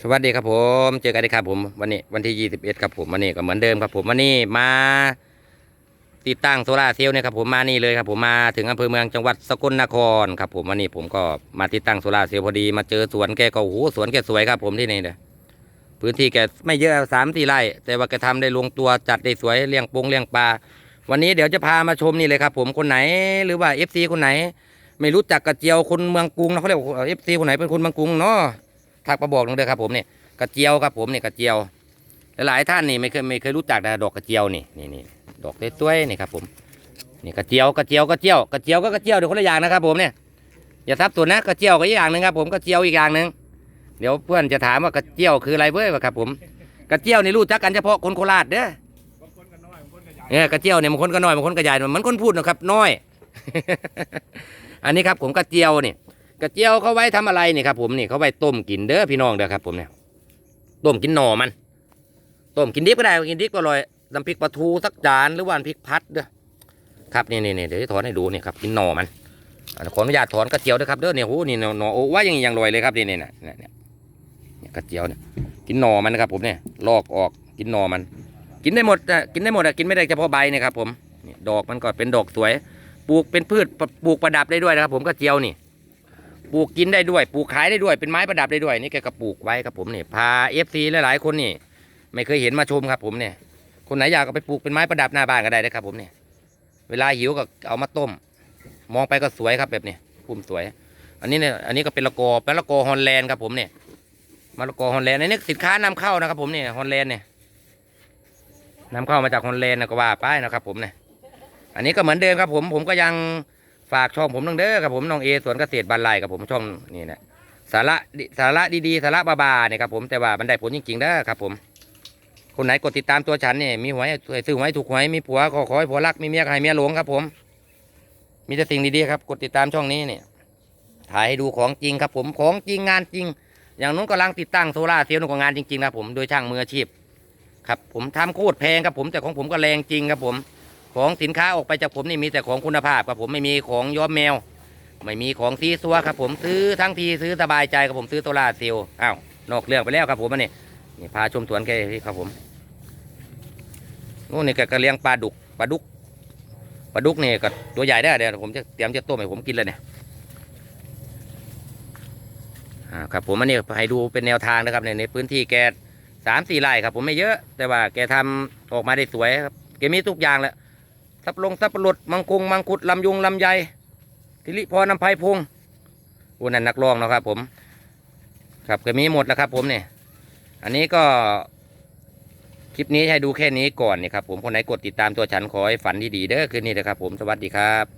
สวัสดีครับผม เจอกันอีกครับผมวันนี้วันที่ 21 ครับผมวันนี้ก็เหมือนเดิมครับผมวันนี้มา ติดตั้งโซลาเซลล์เนี่ยครับผมมานี่เลยครับผมมาถึงอำเภอเมืองจังหวัดสกลนครครับผมวันนี้ผมก็มาติดตั้งโซลาเซลล์พอดีมาเจอสวนแกก็โอ้โหสวนแกสวยครับผมที่นี่เนี่ยพื้นที่แกไม่เยอะสามสี่ไร่ แต่ว่าแกทำได้ลงตัวจัดได้สวยเลี้ยงปงเลี้ยงปลาวันนี้เดี๋ยวจะพามาชมนี่เลยครับผมคนไหนหรือว่า FC คนไหน ไม่รู้จักกระเจียวคนเมืองกรุงนะเขาเรียกเอฟซีคนไหนเป็นคนเมืองกรุงเนาะ ทักมาบอกหนึงเด้อครับผมเนี่ยกระเจียวครับผมเนี่ยกระเจียว หลายๆท่านนี่ไม่เคยไม่เคยรู้จักนะดอกกระเจียวนี่นี่นี่ดอกสวยๆนี่ครับผมนี่กระเจียวกระเจียวกระเจียวกระเจียวก็กระเจียวเดี๋ยวคนละอย่างนะครับผมเนี่ยอย่าทับตัวนะกระเจียวก็อีกอย่างหนึ่งครับผมกระเจียวอีกอย่างหนึ่งเดี๋ยวเพื่อนจะถามว่ากระเจียวคืออะไรเว้ยครับผมกระเจียวนี่รู้จักกันเฉพาะคนโคราชเด้อเนี่ยกระเจียวเนี่ยบางคนก็น้อยบางคนก็ใหญ่เหมือนคนพูดนะครับน้อย อันนี้ครับผมกระเจียวนี่ กระเจียวเขาไว้ทำอะไรนี่ครับผมนี่เขาไว้ต้มกินเด้อพี่น้องเด้อครับผมเนี่ยต้มกินหน่อมันต้มกินดิบก็ได้กินดิบก็อร่อยน้ำพริกปลาทูสักจานหรือว่าน้ำพริกพัดเด้อครับนี่นี่เดี๋ยวจะถอนให้ดูนี่ครับกินหน่อมันขออนุญาตถอนกระเจียวด้วยครับเด้อเนี่ยโหนี่หน่อหน่อโอ้ว่าอย่างอย่างรวยเลยครับนี่นี่นะเนี่ยเนี่ยเนี่ยกระเจียวเนี่ยกินหน่อมันนะครับผมเนี่ยลอกออกกินหน่อมัน กินได้หมดอะกินได้หมดอะกินไม่ได้เฉพาะใบนะครับผมดอกมันก็เป็นดอกสวย ปลูกเป็นพืชปลูกประดับได้ด้วยนะครับ ผมกระเจียวนี่ ปลูกกินได้ด้วยปลูกขายได้ด้วยเป็นไม้ประดับได้ด้วย นี่แกก็ปลูกไว้ครับผมนี่พาเอฟซีหลายๆคนนี่ ไม่เคยเห็นมาชมครับผมเนี่ยคนไหนอยากเอาไปปลูกเป็นไม้ประดับหน้าบ้านก็ได้นะครับผมเนี่ยเวลาหิวก็เอามาต้ม มองไปก็สวยครับแบบนี้พุ่มสวย อันนี้เนี่ยอันนี้ก็เป็นละกอเป็นละกอฮอลแลนด์ครับผมเนี่ยมะละกอฮอลแลนด์อันนี้สินค้านำเข้านะครับผมเนี่ยฮอลแลนด์เนี่ยนำเข้ามาจากฮอลแลนด์นะก็ว่าไปนะครับผมเนี่ยอันนี้ก็เหมือนเดิมครับผมผมก็ยัง ฝากช่องผมน้องเด้อครับผมน้องเอสวนเกษตรบานไลกับผมช่องนี่นะสาระดิสาระดีๆสาระบาๆเนี่ยครับผมแต่ว่ามันได้ผลจริงๆเด้อครับผม คนไหนกดติดตามตัวฉันเนี่ยมีหวยซื้อหวยถูกหวยมีผัวขอขอให้ผัวรักมีเมียให้เมียหลงครับผม มีแต่สิ่งดีๆครับ กดติดตามช่องนี้เนี่ยถ่ายให้ดูของจริงครับผมของจริงงานจริง อย่างนู้นกำลังติดตั้งโซล่าเซลล์นู่นก็งานจริงๆนะครับผมโดยช่างมืออาชีพครับผมทำโคตรแพงครับผมแต่ของผมก็แรงจริงครับผม ของสินค้าออกไปจากผมนี่มีแต่ของคุณภาพครับผมไม่มีของย้อมแมว ไม่มีของซีซัวครับผมซื้อทั้งทีซื้อสบายใจครับผมซื้อโซลาร์เซลล์อ้าวนอกเรื่องไปแล้วครับผมอันนี้นี่พาชมสวนแกครับผมนู่นนี่แกก็เลี้ยงปลาดุกปลาดุกปลาดุกนี่ก็ตัวใหญ่ได้เดี๋ยวผมจะเตรียมจะต้มให้ผมกินเลยเนี่ยครับผมอันนี้ให้ดูเป็นแนวทางนะครับในในพื้นที่แกสามสี่ไร่ครับผมไม่เยอะ แต่ว่าแกทำออกมาได้สวยครับแกมีทุกอย่างแหละ สับลงสับปะรดมังคุงมังคุดลำยุงลำไยทิริพรนำไพพงอ้นั่นนักร้องนะครับ ผม ครับก็มีหมดแล้วครับ ผมเนี่ยอันนี้ก็คลิปนี้ให้ดูแค่นี้ก่อนเนี่ยครับผมคนไหนกดติดตามตัวฉันขอให้ฝันดีๆเด้อคืนนี้นะครับผมสวัสดีครับ